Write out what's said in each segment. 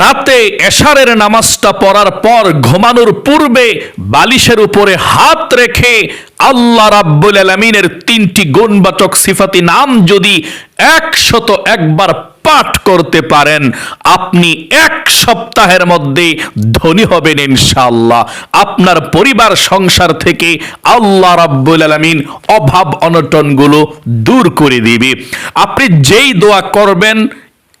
রাতে এশারের নামাজটা পড়ার পর ঘুমানোর পূর্বে বালিশের উপরে হাত রেখে আল্লাহ রাব্বুল আলমিনের তিনটি গুণবাচক সিফাতি নাম যদি একশত একবার পাঠ করতে পারেন, আপনি এক সপ্তাহের মধ্যে ধনী হবেন ইনশাআল্লাহ। আপনার পরিবার, সংসার থেকে আল্লাহ রাব্বুল আলামিন অভাব অনটনগুলো দূর করে দিবে। আপনি যেই দোয়া করবেন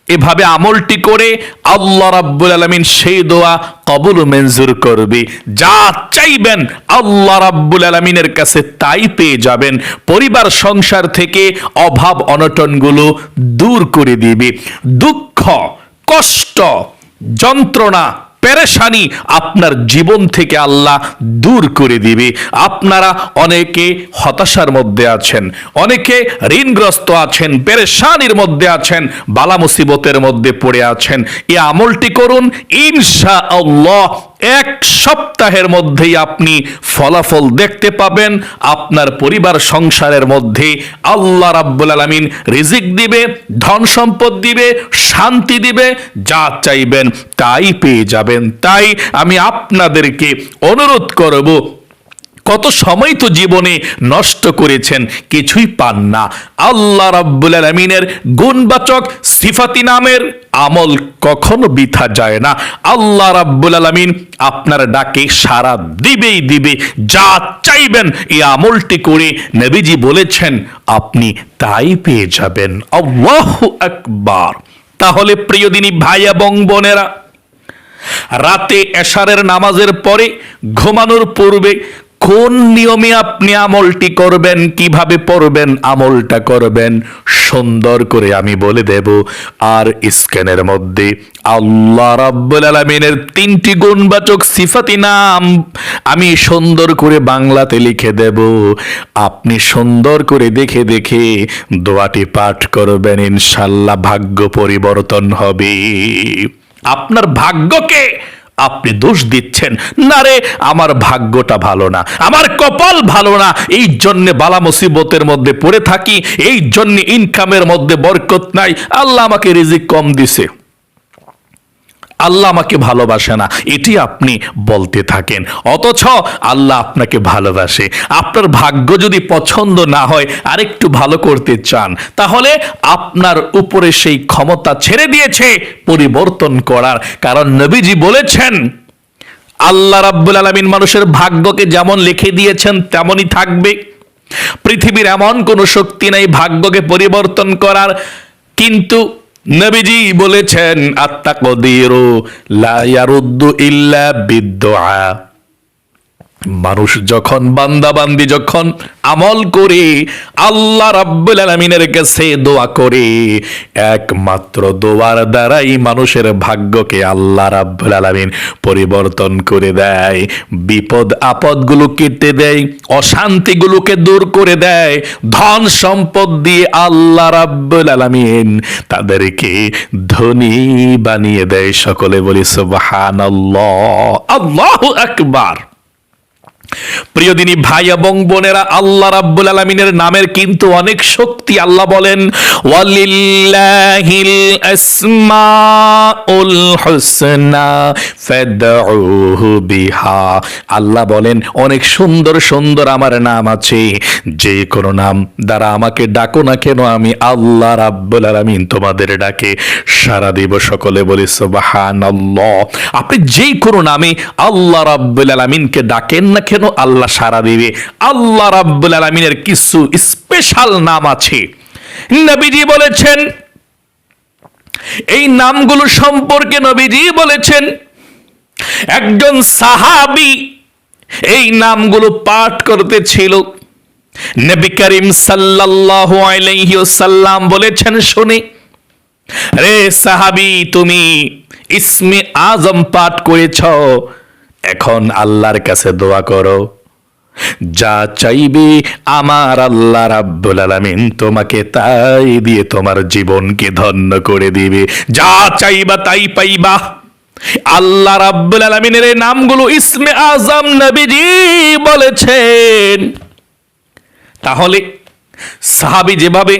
এভাবে আমলটি করে আল্লাহ রাব্বুল আলামিন সেই দোয়া কবুল মঞ্জুর করবে। যা চাইবেন আল্লাহ রাব্বুল আলামিনের কাছে তাই পেয়ে যাবেন। পরিবার, সংসার থেকে অভাব, অনটনগুলো দূর করে দিবে। দুঃখ, কষ্ট, যন্ত্রণা পেরেশানি আপনার জীবন থেকে আল্লাহ দূর করে দিবে। আপনারা অনেকে হতাশার মধ্যে আছেন, অনেকে ঋণগ্রস্ত আছেন, পেরেশানির মধ্যে আছেন, বালা মুসিবতের মধ্যে পড়ে আছেন। এ আমলটি করুন ইনশা আল্লাহ এক সপ্তাহের মধ্যেই আপনি ফলাফল দেখতে পাবেন। আপনার পরিবার সংসারের মধ্যে আল্লাহ রাব্বুল আলমিন রিজিক দিবে, ধন সম্পদ দিবে, শান্তি দিবে, যা চাইবেন তাই পেয়ে যাবেন। তাই আমি আপনাদেরকে অনুরোধ করব কত সময় তো জীবনে নষ্ট করেছেন? কিছুই পান না। আল্লাহ রাব্বুল আলামিনের গুণবাচক সিফাতি নামের আমল কখনো বৃথা যায় না। আল্লাহ রাব্বুল আলামিন আপনার ডাকে সারা দিবেই দিবে। যা চাইবেন এই আমলটি করে নবীজি বলেছেন, আপনি তাই পেয়ে যাবেন। আল্লাহু আকবার। তাহলে প্রিয় দিনী ভাই এবং বোনেরা, রাতে এশারের নামাজের পরে ঘুমানোর পূর্বে কোন নিয়মে আপনি আমলটি করবেন? কীভাবে পড়বেন? আমলটা করবেন। সুন্দর করে আমি বলে দেব। আর স্ক্যানের মধ্যে আল্লাহ রাব্বুল আলামিনের তিনটি গুণবাচক সিফাতি নাম আমি সুন্দর করে বাংলাতে লিখে দেব। আপনি সুন্দর করে দেখে দেখে দোয়াটি পাঠ করবেন। ইনশাল্লাহ ভাগ্য পরিবর্তন হবে। আপনার ভাগ্যকে আপনি দোষ দিচ্ছেন। না রে, আমার ভাগ্যটা ভালো না। আমার কপাল ভালো না। এই জন্যে বালা মুসিবতের মধ্যে পড়ে থাকি। এই জন্যে ইনকামের মধ্যে বরকত নাই। আল্লাহ আমাকে রিজিক কম দিছে। আল্লাহ আমাকে ভালোবাসে না, এটি আপনি বলতে থাকেন। অথচ আল্লাহ আপনাকে ভালোবাসে। আপনার ভাগ্য যদি পছন্দ না হয়, আরেকটু ভালো করতে চান, তাহলে আপনার উপরে সেই ক্ষমতা ছেড়ে দিয়েছে পরিবর্তন করার। কারণ নবীজি বলেছেন, আল্লাহ রাব্বুল আলামিন মানুষের ভাগ্যকে যেমন লিখে দিয়েছেন, তেমনই থাকবে। পৃথিবীর এমন কোনো শক্তি নাই ভাগ্যকে পরিবর্তন করার। কিন্তু নবীজি বলেছেন আত্মা কদিরু লা ইয়ারুদ্দু ইল্লা বিদ্দুআ। মানুষ যখন, বান্দাবান্দি যখন আমল করে, আল্লাহ রাব্বুল আলামিনের কাছে দোয়া করে, একমাত্র দোয়ার দ্বারাই মানুষের ভাগ্যকে আল্লাহ রাব্বুল আলামিন পরিবর্তন করে দেয়, বিপদ আপদগুলো কেটে দেয়, অশান্তিগুলোকে দূর করে দেয়, ধন সম্পদ দিয়ে আল্লাহ রাব্বুল আলামিন তাদেরকে ধনী বানিয়ে দেয়। সকলে বলি, সুবহানাল্লাহ, আল্লাহু আকবার। প্রিয় দিনী ভাই এবং বোনেরা, আল্লাহ রাব্বুল আলামিনের নামের কিন্তু অনেক শক্তি আল্লাহ বলেন, ওয়ালিল্লাহিল আসমাউল হুসনা ফাদউহু বিহা। আল্লাহ বলেন, অনেক সুন্দর সুন্দর আমার নাম আছে। যে কোনো নাম দ্বারা আমাকে ডাকো না কেন, আমি আল্লাহ রাব্বুল আলামিন তোমাদের ডাকে। সারা দিব সকলে বলি, সুবহানাল্লাহ। আপনি যে কোনো নামে আল্লাহ রাব্বুল আলামিনকে ডাকেন না কেন আল্লাহ সারা দিবে। আল্লাহ রাব্বুল আলামিনের কিছু স্পেশাল নাম আছে। নবীজি বলেছেন, এই নামগুলো সম্পর্কে নবীজি বলেছেন, একজন সাহাবি এই নামগুলো পাঠ করতেছিল। নবী করিম সাল্লাল্লাহু আলাইহি ওয়াসাল্লাম বলেছেন, শুনে, রে সাহাবি, তুমি ইসমে আজম পাঠ করেছ এখন আল্লাহর কাছে দোয়া করো। যা চাইবে আমার আল্লাহ রাব্বুল আলামিন তোমাকে তাই দিয়ে তোমার জীবনকে ধন্য করে দিবে। যা চাইবা তাই পাইবা। আল্লাহ রাব্বুল আলামিনের এই নামগুলো ইসমে আজম নবীজি বলেছেন। তাহলে সাহাবি যেভাবে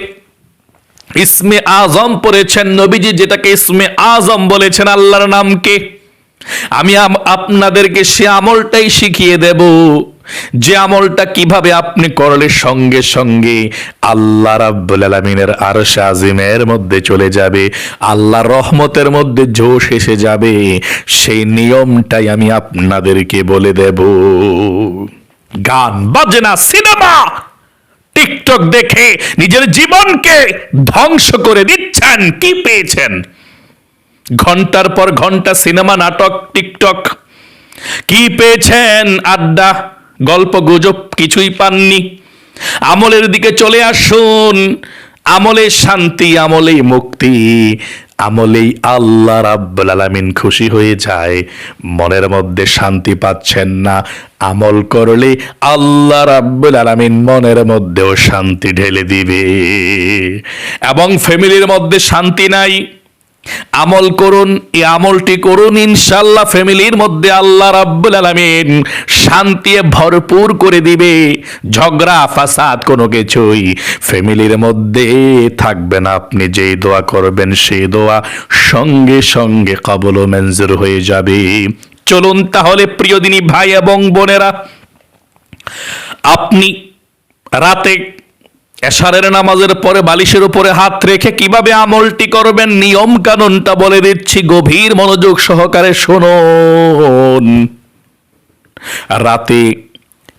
ইসমে আজম পড়েছেন, নবীজি যেটাকে ইসমে আজম বলেছেন, আল্লাহর নামকে আমি আপনাদেরকে সে আমলটাই শিখিয়ে দেব। যে আমলটা কীভাবে আপনি করলে সঙ্গে সঙ্গে আল্লাহ রাব্বুল আলামিনের আরশ আজিমের মধ্যে চলে যাবে, আল্লাহর রহমতের মধ্যে জোশ এসে যাবে, সেই নিয়মটাই আমি আপনাদেরকে বলে দেব। গান, বাজনা, সিনেমা, টিকটক দেখে নিজের জীবনকে ধ্বংস করে দিচ্ছেন। কি পেয়েছেন? ঘণ্টার পর ঘণ্টা সিনেমা, নাটক, টিকটক। কি পেয়েছেন আড্ডা? গল্প, গুজব কিছুই পাননি। আমলের দিকে চলে আসুন। আমলে শান্তি, আমলেই মুক্তি। আমলেই আল্লাহ রাব্বুল আলামিন খুশি হয়ে যায়। মনের মধ্যে শান্তি পাচ্ছেন না। আমল করলে আল্লাহ রাব্বুল আলামিন মনের মধ্যেও শান্তি ঢেলে দিবে। এবং ফ্যামিলির মধ্যে শান্তি নাই। আমল করুন, এই আমলটি করুন ইনশাল্লাহ ফ্যামিলির মধ্যে আল্লাহ রাব্বুল আলামিন শান্তি ভরপুর করে দিবে। ঝগড়া, ফাসাদ কোনো কিছুই ফ্যামিলির মধ্যে থাকবেন আপনি যেই দোয়া করবেন সেই দোয়া সঙ্গে সঙ্গে কবল মঞ্জুর হয়ে যাবে। চলুন তাহলে প্রিয় দিনী ভাই এবং বোনেরা, আপনি রাতে এশারের নামাজের পরে বালিশের উপরে হাত রেখে কীভাবে আমলটি করবেন? নিয়ম কানুনটা বলে দিচ্ছি, গভীর মনোযোগ সহকারে শুনুন। রাতে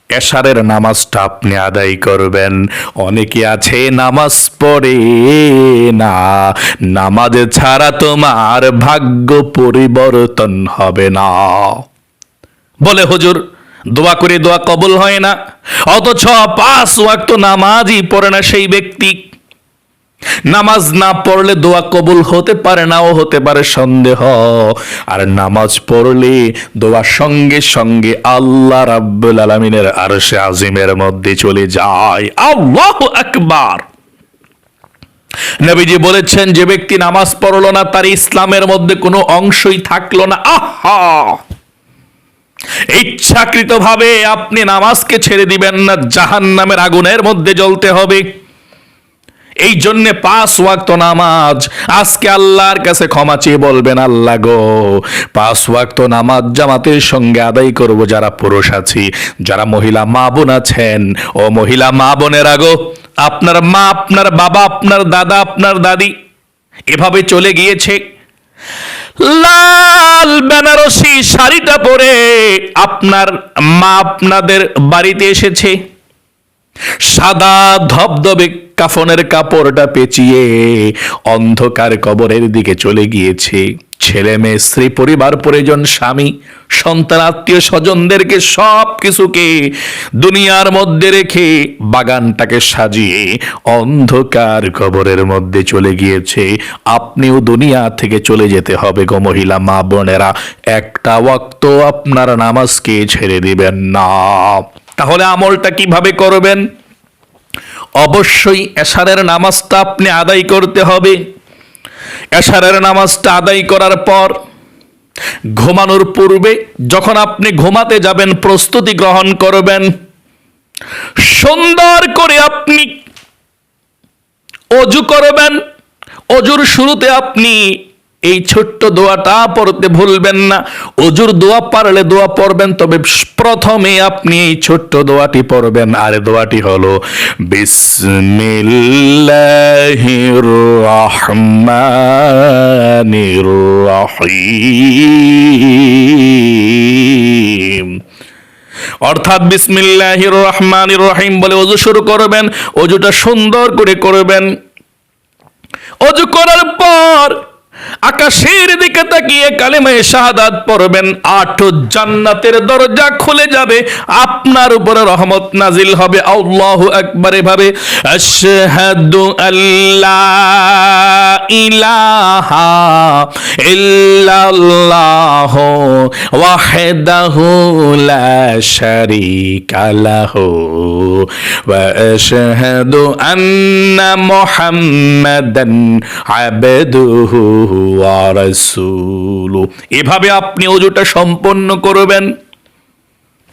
এশারের নামাজটা আপনি আদায় করবেন। অনেকে আছে, নামাজ পড়ে না। নামাজ ছাড়া তোমার ভাগ্য পরিবর্তন হবে না। বলে হুজুর দোয়া করে দোয়া কবুল হয় না। অথচ পাঁচ ওয়াক্ত নামাজই পড়ে না সেই ব্যক্তি। নামাজ না পড়লে দোয়া কবুল হতে পারে নাও হতে পারে সন্দেহ। আর নামাজ পড়লে দোয়া সঙ্গে সঙ্গে আল্লাহ রাব্বুল আলামিনের আরশে আজিমের মধ্যে চলে যায়। আল্লাহু আকবার। নবীজি বলেছেন, যে ব্যক্তি নামাজ পড়ল না, তার ইসলামের মধ্যে কোনো অংশই থাকল না। আহা! ইচ্ছাকৃতভাবে আপনি নামাজকে ছেড়ে দিবেন না জাহান নামের আগুনের মধ্যে জ্বলতে হবে। এই জন্যে পাঁচ ওয়াক্ত নামাজ। আজকে আল্লাহর কাছে ক্ষমা চেয়ে বলবেন, আল্লাহ গো, পাঁচ ওয়াক্ত নামাজ জামাতের সঙ্গে আদায় করব, যারা পুরুষ আছি, যারা মহিলা মা বোন আছেন। ও মহিলা মা বোনের আগো আপনার মা, আপনার বাবা, আপনার দাদা, আপনার দাদি, এভাবে চলে গিয়েছে। লাল বেনারসি শাড়িটা পরে আপনার মা আপনাদের বাড়িতে এসেছে। সাদা ধবধবে কাফনের কাপড়টা পেঁচিয়ে অন্ধকার কবরের দিকে চলে গিয়েছে। ছেলে মেয়ে, স্ত্রী, পরিবার, পরিজন, স্বামী, সন্তান, আত্মীয় স্বজনদেরকে সব কিছুকে দুনিয়ার মধ্যে রেখে বাগানটাকে সাজিয়ে অন্ধকার কবরের মধ্যে চলে গিয়েছে। আপনিও দুনিয়া থেকে চলে যেতে হবে গো মহিলা, মা বোনেরা। একটা ওয়াক্ত আপনার নামাজকে ছেড়ে দিবেন না। তাহলে আমলটা কীভাবে করবেন? অবশ্যই এশারের নামাজটা আপনি আদায় করতে হবে। এশারের নামাজটা আদায় করার পর, ঘুমানোর পূর্বে যখন আপনি ঘুমাতে যাবেন, প্রস্তুতি গ্রহণ করবেন, সুন্দর করে আপনি অজু করবেন। অজুর শুরুতে আপনি এই ছোট্ট দোয়াটা পড়তে ভুলবেন না। অজুর দোয়া পারলে দোয়া পড়বেন, তবে প্রথমে আপনি এই ছোট্ট দোয়াটি পড়বেন। আর দোয়াটি হলো, বিসমিল্লাহির রহমানির রহিম। অর্থাৎ বিসমিল্লাহির রহমানির রহিম বলে অজু শুরু করবেন, অজুটা সুন্দর করে করবেন। অজু করার পর আকাশের দিকে তাকিয়ে কালেমায়ে শাহাদাত পড়বেন। আট জান্নাতের দরজা খুলে যাবে। আপনার উপরে রহমত নাজিল হবে। আল্লাহু আকবার এভাবে, আশহাদু আল্লাহ ইলাহা ইল্লাল্লাহ ওয়াহদাহু লা শারীকা লাহু ওয়া আশহাদু আন্না মুহাম্মাদান আবদুহু এভাবে আপনি অজুটা সম্পন্ন করবেন।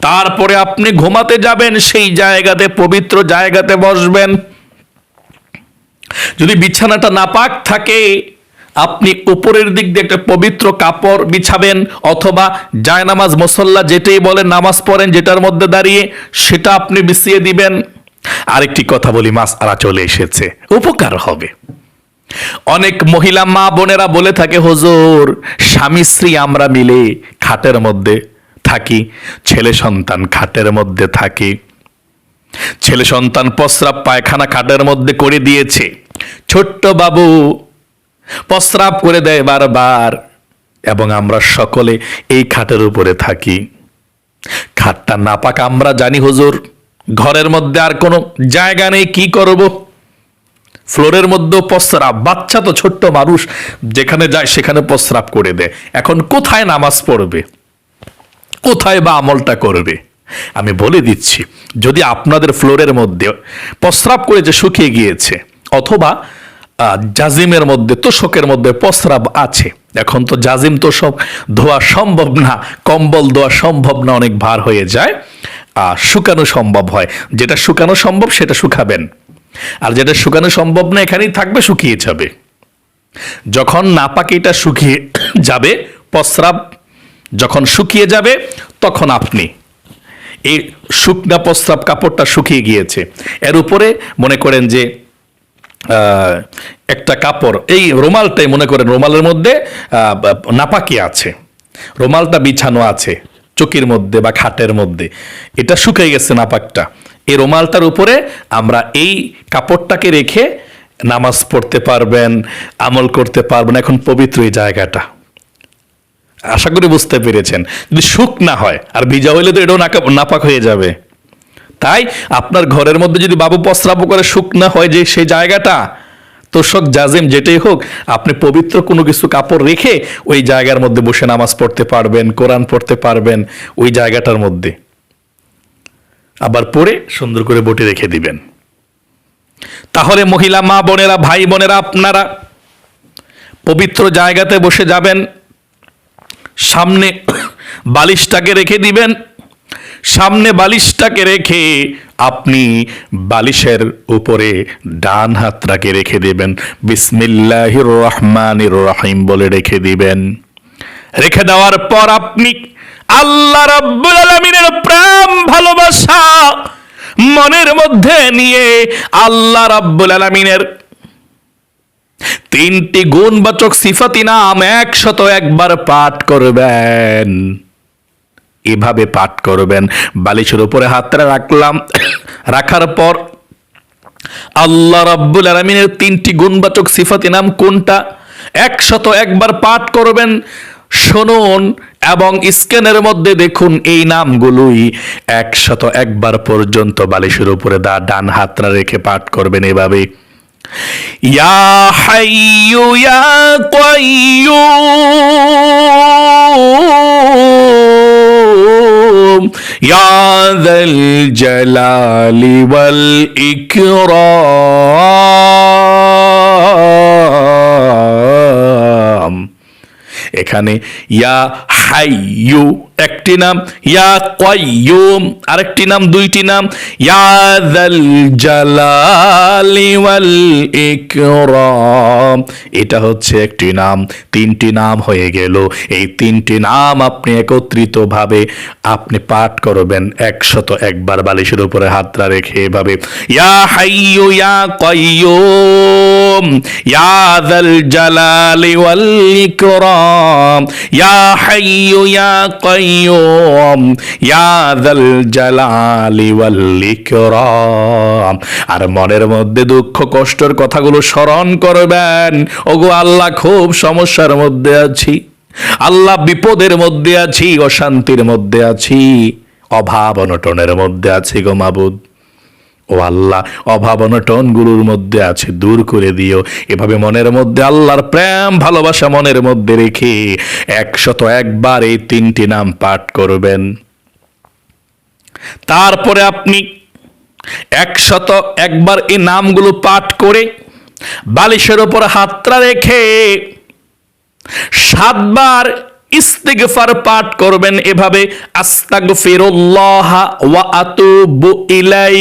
তারপরে আপনি ঘুমাতে যাবেন, সেই জায়গাতে, পবিত্র জায়গাতে বসবেন। যদি বিছানাটা নাপাক থাকে, আপনি উপরের দিক দিয়ে একটা পবিত্র কাপড় বিছাবেন, অথবা জায়নামাজ, মুসল্লা যেটাই বলেন নামাজ পড়েন যেটার মধ্যে দাঁড়িয়ে, সেটা আপনি বিছিয়ে দিবেন। আরেকটি কথা বলি মাস আরা চলে এসেছে। উপকার হবে। অনেক মহিলা মা বোনেরা বলে থাকে, হুজুর, স্বামী স্ত্রী আমরা মিলে খাটের মধ্যে থাকি, ছেলে সন্তান খাটের মধ্যে থাকি। ছেলে সন্তান প্রস্রাব পায়খানা খাটের মধ্যে করে দিয়েছে। ছোট্ট বাবু প্রস্রাব করে দেয় বারবার এবং আমরা সকলে এই খাটের উপরে থাকি। খাটটা নাপাক আমরা জানি, হুজুর। ঘরের মধ্যে আর কোনো জায়গা নেই, কি করব? ফ্লোরের মধ্যে প্রস্রাব। বাচ্চা তো ছোট্ট মানুষ, যেখানে যায় সেখানে প্রস্রাব করে দেয়। এখন কোথায় নামাজ পড়বে? কোথায় বা আমলটা করবে? আমি বলে দিচ্ছি, যদি আপনাদের ফ্লোরের মধ্যে প্রস্রাব করে যে শুকিয়ে গিয়েছে, অথবা জাজিমের মধ্যে, তোষকের মধ্যে প্রস্রাব আছে, এখন তো জাজিম তো তোষক ধোয়া সম্ভব না, কম্বল ধোয়া সম্ভব না, অনেক ভার হয়ে যায় শুকানো সম্ভব হয়। যেটা শুকানো সম্ভব, সেটা শুকাবেন। আর যেটা শুকানো সম্ভব না, এখানেই থাকবে, শুকিয়ে যাবে। যখন নাপাকিটা শুকিয়ে যাবে, প্রস্রাব যখন শুকিয়ে যাবে, তখন আপনি এই শুকনা প্রস্রাব কাপড়টা শুকিয়ে গিয়েছে। এর উপরে মনে করেন যে একটা কাপড়, এই রুমালটাই মনে করেন রুমালের মধ্যে নাপাকি আছে। রুমালটা বিছানো আছে। চকির মধ্যে বা খাটের মধ্যে। এটা শুকিয়ে গেছে নাপাকটা। এই রুমালটার উপরে আমরা এই কাপড়টাকে রেখে নামাজ পড়তে পারবেন, আমল করতে পারবেন, এখন পবিত্র এই জায়গাটা। আশা করি বুঝতে পেরেছেন। যদি সুখ না হয়, আর ভিজা হইলে তো এটাও নাপাক হয়ে যাবে। তাই আপনার ঘরের মধ্যে যদি বাবু প্রস্রাব করে সুখ না হয় যে সেই জায়গাটা তোষক, জাজিম, যেটাই হোক, আপনি পবিত্র কোনো কিছু কাপড় রেখে ওই জায়গার মধ্যে বসে নামাজ পড়তে পারবেন, কোরআন পড়তে পারবেন, ওই জায়গাটার মধ্যে। আবার পরে সুন্দর করে বটে রেখে দিবেন। তাহলে মহিলা, মা বোনেরা, ভাই বোনেরা, আপনারা পবিত্র জায়গাতে বসে যাবেন, সামনে বালিশটাকে রেখে দিবেন সামনে বালিশটাকে রেখে আপনি বালিশের উপরে ডান হাতটাকে রেখে দিবেন। বিসমিল্লাহির রহমানির রহিম বলে রেখে দিবেন। রেখে দেওয়ার পর আপনি আল্লাহ রাব্বুল আলামিনের প্রেম ভালোবাসা মনের মধ্যে নিয়ে আল্লাহ রাব্বুল আলামিনের তিনটি গুণবাচক সিফাতি নাম একশত একবার পাঠ করবেন। এভাবে পাঠ করবেন। বালিশের উপরে হাতটা রাখলাম। রাখার পর আল্লাহ রাব্বুল আলমিনের তিনটি গুণবাচক সিফাতি নাম কোনটা? একশত একবার পাঠ করবেন, শুনুন এবং স্ক্যানের মধ্যে দেখুন এই নামগুলোই একশত একবার পর্যন্ত বালিশের উপরে দা ডান হাতরা রেখে পাঠ করবেন এভাবে। ইয়া হাইয়ু ইয়া يا ذا الجلال والإكرام এখানে ইয়া হাইয়ু একটি নাম, ইয়া কয়ুম আরেকটি নাম, দুইটি নাম, ইয়া যাল জালালি ওয়াল ইকরাম। এটা হচ্ছে একটি নাম, তিনটি নাম হয়ে গেল। এই তিনটি নাম আপনি একত্রিত ভাবে আপনি পাঠ করবেন, একশত একবার বালিশের উপরে হাতটা রেখে এভাবে, ইয়া হাইয়ু, ইয়া কয়ুম ইয়া জালালি ওয়াল ইকরাম, ইয়া হাইয়ু, ইয়া কয়ুম জালালি ওয়াল ইকরাম আর মনের মধ্যে দুঃখ, কষ্টর কথাগুলো স্মরণ করবেন। ওগো আল্লাহ, খুব সমস্যার মধ্যে আছি। আল্লাহ, বিপদের মধ্যে আছি, অশান্তির মধ্যে আছি। অভাব, অনটনের মধ্যে আছি গো মাবুদ। ও আল্লাহ, অভাব অনটন গুরুর মধ্যে আছে, দূর করে দিও। এভাবে মনের মধ্যে আল্লাহর প্রেম, ভালোবাসা মনের মধ্যে রেখে একশত একবার এই তিনটি নাম পাঠ করবেন। তারপরে আপনি একশত একবার এই নামগুলো পাঠ করে বালিশের ওপর হাতটা রেখে সাতবার ইস্তিগফার পাঠ করবেন। এভাবে আস্তাগফিরুল্লাহ ওয়া আতুবু ইলাই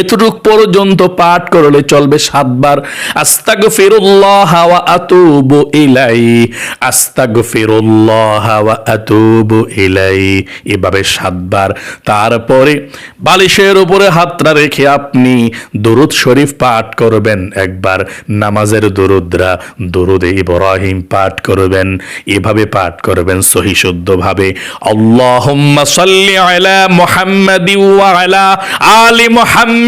এতটুক পর্যন্ত পাঠ করলে চলবে সাতবার। আস্তাগ ফিরুল্লাহ হাওয়া আতুব ইলাই। আস্তাগ ফিরুল্লাহ হাওয়া আতুব ইলাই। এভাবে সাতবার। তারপরে বালিশের উপরে হাতটা রেখে আপনি দরুদ শরীফ পাঠ করবেন একবার। নামাজের দরুদরা দরুদে ইব্রাহিম পাঠ করবেন। এভাবে পাঠ করবেন সহি শুদ্ধভাবে। আল্লাহুম্মা সাল্লি আলা মুহাম্মাদি আলা আলি মুহাম্মাদ।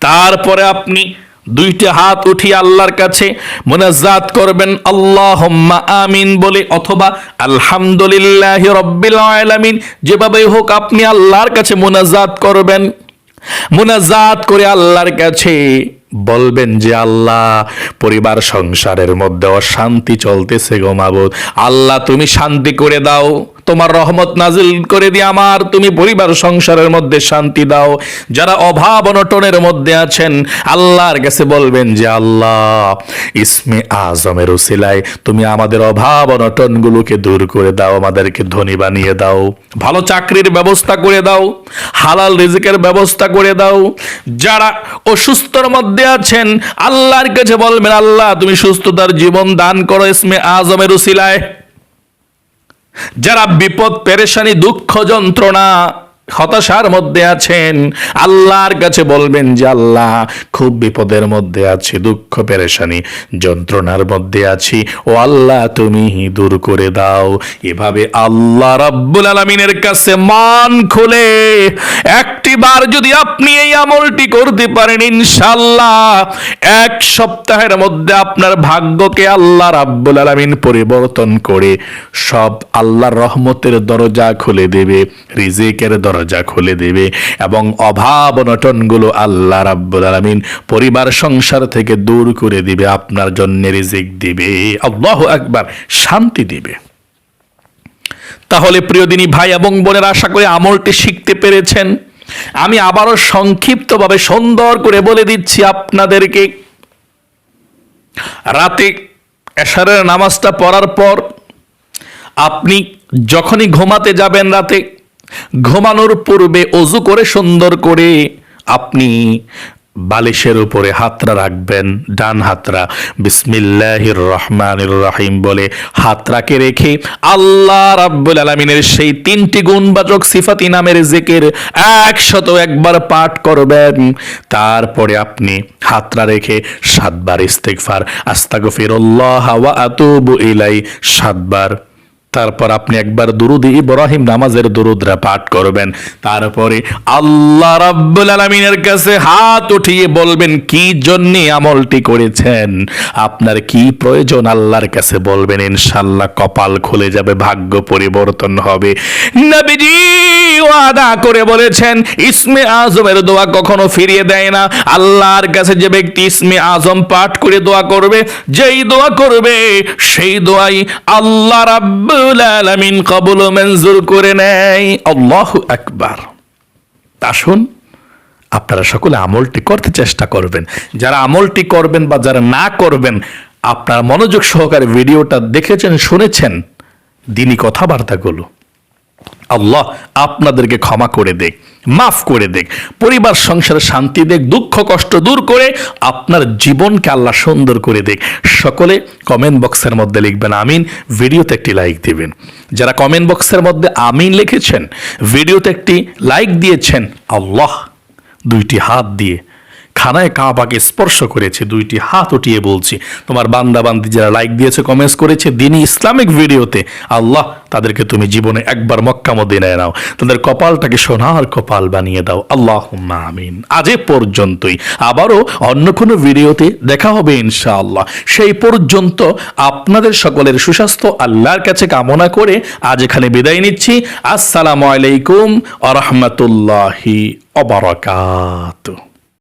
তারপরে আপনি দুইটা হাত উঠিয়ে আল্লাহর কাছে মোনাজাত করবেন, আল্লাহুম্মা আমিন বলে, অথবা আলহামদুলিল্লাহ রব্বিল আলামিন, যেভাবে হোক আপনি আল্লাহর কাছে মোনাজাত করবেন। মোনাজাত করে আল্লাহর কাছে বলবেন যে, আল্লাহ, পরিবার সংসারের মধ্যে অশান্তি চলতেছে গো মাবুদ। আল্লাহ, তুমি শান্তি করে দাও। তোমার রহমত নাজিল করে দিয়ে আমার তুমি পরিবার সংসারের মধ্যে শান্তি দাও। যারা অভাব অনটনের মধ্যে আছেন, আল্লাহর কাছে বলবেন যে, আল্লাহ, ইসমে আজমের উসিলায় তুমি আমাদের অভাব অনটনগুলোকে দূর করে দাও, আমাদেরকে ধনী বানিয়ে দাও। ভালো চাকরির ব্যবস্থা করে দাও, হালাল রিজিকের ব্যবস্থা করে দাও। যারা অসুস্থর মধ্যে আছেন, আল্লাহর কাছে বলবেন, আল্লাহ, তুমি সুস্থতার জীবন দান করো ইসমে আজমের উসিলায় যারা বিপদ পেরেশানি দুঃখ যন্ত্রণা হতাশার মধ্যে আছেন। আল্লাহর কাছে বলবেন যে, আল্লাহ, খুব বিপদের মধ্যে আছি, দুঃখ, পেরেশানি, যন্ত্রণার মধ্যে আছি। ও আল্লাহ, তুমি দূর করে দাও। এভাবে আল্লাহ রাব্বুল আলামিনের কাছে মান খুলে একটি বার যদি আপনি এই আমলটি করতে পারেন ইনশাল্লাহ এক সপ্তাহের মধ্যে আপনার ভাগ্যকে আল্লাহ রাব্বুল আলামিন পরিবর্তন করে সব আল্লাহর রহমতের দরজা খুলে দেবে, রিজিকের দরজা খুলে দেবে এবং অভাব অনটনগুলো আল্লাহ রাব্বুল আলামিন পরিবার সংসার থেকে দূর করে দিবে, আপনার জন্য রিজিক দিবে, আল্লাহ একবার শান্তি দিবে। তাহলে প্রিয় দিনী ভাই এবং বোনের, আশা করে আমলটি শিখতে পেরেছেন। আমি আবারও সংক্ষিপ্তভাবে সুন্দর করে বলে দিচ্ছি আপনাদেরকে। রাতে এশারের নামাজটা পড়ার পর আপনি যখনই ঘুমাতে যাবেন রাতে ঘুমানোর পূর্বে অজু করে সুন্দর করে আপনি বালিশের উপরে হাতরা রাখবেন, ডান হাতরা। বিসমিল্লাহির রহমানির রহিম বলে হাতরাকে রেখে আল্লাহ রাব্বুল আলামিনের সেই তিনটি গুণবাচক সিফাতি নামের জেকের একশত একবার পাঠ করবেন। তারপরে আপনি হাতরা রেখে সাতবার ইস্তেগফার, আস্তাগফিরুল্লাহ ওয়া আতুবু ইলাই সাতবার তারপর আপনি একবার দুরুদ ইব্রাহিম নামাজের দুরুদরা পাঠ করবেন। তারপরে আল্লাহ রাব্বুল আলামিনের কাছে হাত উঠিয়ে বলবেন, কি জন্য আমলটি করেছেন? আপনার কি প্রয়োজন? আল্লাহর কাছে বলবেন ইনশাআল্লাহ কপাল খুলে যাবে, ভাগ্য পরিবর্তন হবে। নবীজি! করে বলেছেন? ইসমে আজমের দোয়া কখনো ফিরিয়ে দেয় না। আল্লাহর কাছে যে ব্যক্তি ইসমে আজম পাঠ করে দোয়া করবে, যেই দোয়া করবে, সেই দোয়াই আল্লাহ রাব্বুল আলামিন কবুল মঞ্জুর করে নেয়। আসুন আপনারা সকলে আমলটি করতে চেষ্টা করবেন। যারা আমলটি করবেন বা যারা না করবেন, আপনার মনোযোগ সহকারে ভিডিওটা দেখেছেন, শুনেছেন, দিনই কথাবার্তাগুলো। আল্লাহ আপনাদেরকে ক্ষমা করে দেখ, মাফ করে দেখ, পরিবার, সংসারে শান্তি দেখ, দুঃখ, কষ্ট দূর করে আপনার জীবনকে আল্লাহ সুন্দর করে দেখ। সকলে কমেন্ট বক্সের মধ্যে লিখবেন আমিন, ভিডিওতে একটি লাইক দিবেন। যারা কমেন্ট বক্সের মধ্যে আমিন লিখেছেন, ভিডিওতে একটি লাইক দিয়েছেন, আল্লাহ দুইটি হাত দিয়ে খানায় কাবাকে স্পর্শ করেছে, দুইটি হাত উঠিয়ে বলছি, তোমার বান্দা বান্দি যারা লাইক দিয়েছে কমেন্টস করেছে দিনই ইসলামিক ভিডিওতে, আল্লাহ তাদেরকে তুমি জীবনে একবার মক্কা মদিনায় নাও, তাদের কপালটাকে সোনার কপাল বানিয়ে দাও আল্লাহ আমিন। আজ পর্যন্তই, আবারও অন্য কোনো ভিডিওতে দেখা হবে ইনশাআল্লাহ। সেই পর্যন্ত আপনাদের সকলের সুস্বাস্থ্য, আল্লাহর কাছে কামনা করে আজ এখানে বিদায় নিচ্ছি। আসসালামু আলাইকুম আ রহমতুল্লাহি অবরাকাত